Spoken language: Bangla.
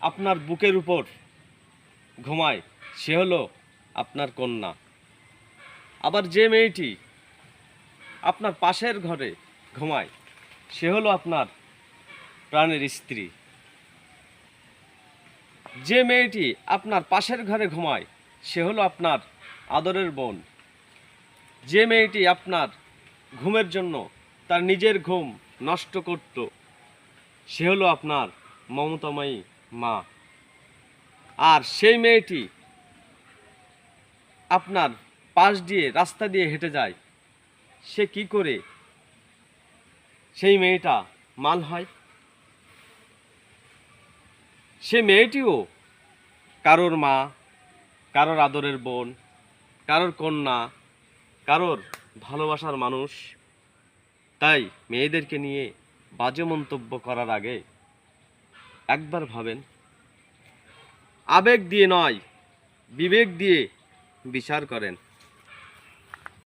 আপনার বুকের উপর ঘুমায়, সে হলো আপনার কন্যা। আবার যে মেয়েটি আপনার পাশের ঘরে ঘুমায়, সে হলো আপনার প্রাণের স্ত্রী। যে মেয়েটি আপনার পাশের ঘরে ঘুমায়, সে হলো আপনার আদরের বোন। যে মেয়েটি আপনার ঘুমের জন্য তার নিজের ঘুম নষ্ট করত, সে হলো আপনার মমতাময়ী মা। আর সেই মেয়েটি আপনার পাশ দিয়ে, রাস্তা দিয়ে হেঁটে যায়। সে কি করে সেই মেয়েটা মাল হয়? সে মেয়েটিও কারোর মা, কারোর আদরের বোন, কারোর কন্যা, কারোর ভালোবাসার মানুষ। তাই মেয়েদেরকে নিয়ে বাজে মন্তব্য করার আগে একবার ভাবেন। আবেগ দিয়ে নয় বিবেক দিয়ে বিচার করেন।